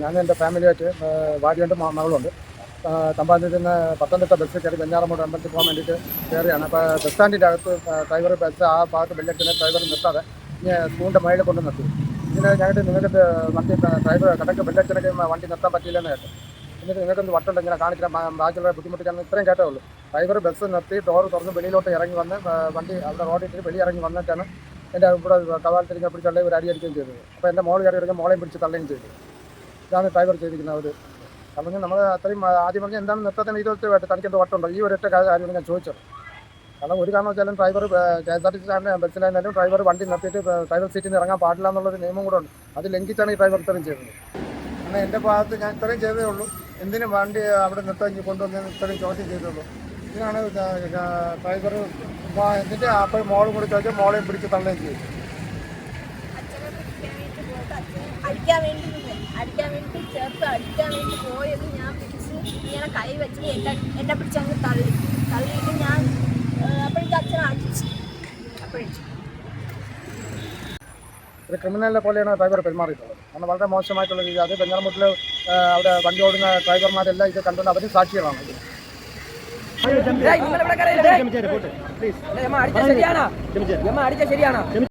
ഞാൻ എന്റെ ഫാമിലിയായിട്ട് ഭാര്യയുണ്ട് മകളുണ്ട്. തമ്പാനൂരിൽ നിന്ന് പത്തനംതിട്ട ബസ് കയറി വെഞ്ഞാറമൂട് അമ്പലത്തിൽ പോകാൻ വേണ്ടിയിട്ട് കയറിയാണ്. അപ്പോൾ ബസ് സ്റ്റാൻഡിന്റെ അകത്ത് ഡ്രൈവർ ബസ് ആ ഭാഗത്ത് ബെല്ലടിക്കുന്ന ഡ്രൈവർ നിർത്താതെ സ്കൂളിന്റെ മേളിൽ കൊണ്ട് നിർത്തി. ഇങ്ങനെ ഞങ്ങൾക്ക് നിങ്ങൾക്ക് വണ്ടി ഡ്രൈവർ കടക്ക് ബെല്ലടിച്ചിടയ്ക്ക് വണ്ടി നിർത്താൻ പറ്റിയില്ലെന്ന് കേട്ടു. എന്നിട്ട് നിങ്ങൾക്കൊന്ന് വട്ടുണ്ട് ഇങ്ങനെ കാണിക്കാൻ ബാക്കിയുള്ള ബുദ്ധിമുട്ടിക്കാൻ ഇത്രയും കേട്ടേ ഉള്ളൂ ഡ്രൈവർ ബസ് നിർത്തി ഡോർ തുറന്ന് വെളിയിലോട്ട് ഇറങ്ങി വന്ന് വണ്ടി അവിടെ റോഡിൽ ഇട്ട് വെളി ഇറങ്ങി വന്നിട്ടാണ് എന്റെ ഇവിടെ കവാലത്തിൽ ഇങ്ങനെ പിടിച്ചുള്ള ഒരു അടി അടിക്കുകയും ചെയ്തത്. അപ്പോൾ എന്റെ മോൾ കയറി ഇറങ്ങി മോളെയും പിടിച്ച് തള്ളുകയും ചെയ്തു. ഇതാണ് ഡ്രൈവർ ചെയ്തിരിക്കുന്നത് അവർ കാരണം നമ്മൾ അത്രയും ആദ്യം പറഞ്ഞ് എന്താണ് നിർത്തത്തിന് ഇരുപത്തി വേണ്ട തനിക്ക് എന്ത് വട്ടുണ്ടോ ഈ ഒരൊറ്റ കാര്യമാണ് ഞാൻ ചോദിച്ചത്. കാരണം ഒരു കാരണം വെച്ചാലും driver K S R T C ബസ്സിലായിരുന്നാലും driver വണ്ടി നിർത്തിയിട്ട് ഡ്രൈവർ സീറ്റിൽ നിന്ന് ഇറങ്ങാൻ പാടില്ല എന്നുള്ളൊരു നിയമം കൂടെ ഉണ്ട്. അത് ലംഘിച്ചാണ് ഈ ഡ്രൈവർ ഇത്രയും ചെയ്തത്. കാരണം എന്റെ ഭാഗത്ത് ഞാൻ ഇത്രയും ചെയ്തേ ഉള്ളൂ. എന്തിനും വണ്ടി അവിടെ നിർത്താൻ കൊണ്ടുവന്ന് ഇത്രയും ചോദ്യം ചെയ്തുള്ളൂ ഇതിനാണ് ഡ്രൈവർ എന്നിട്ട് അപ്പോൾ മോളും കൂടി ചോദിച്ചാൽ മോളെയും പിടിച്ച് തള്ളുകയും ചെയ്തു വേണ്ടി അടിക്കാൻ വേണ്ടി ചേർത്ത് അടിക്കാൻ വേണ്ടി പോയത് ഞാൻ പിടിച്ച് ഇങ്ങനെ കൈ വെച്ച് എന്നെ എന്നെ പിടിച്ച് അങ്ങ് തള്ളി. തള്ളിയിട്ട് ഞാൻ അപ്പോഴേക്കും അച്ഛൻ അടിച്ചു. അപ്പോഴേക്കും. ഒരു ക്രിമിനലിനെ പോലെയാണ് ഡ്രൈവർ പെരുമാറിയിട്ടുള്ളത്. കാരണം വളരെ മോശമായിട്ടുള്ള രീതി അത് ബെഞ്ഞാറമുട്ടിൽ അവിടെ വണ്ടി ഓടുന്ന ഡ്രൈവർമാരെല്ലാം ഇത് കണ്ടുകൊണ്ട് അവരും സാക്ഷികളാണ്. ഇതിന്. അടിച്ച ശരിയാണോ? അടിച്ച ശരിയാണോ?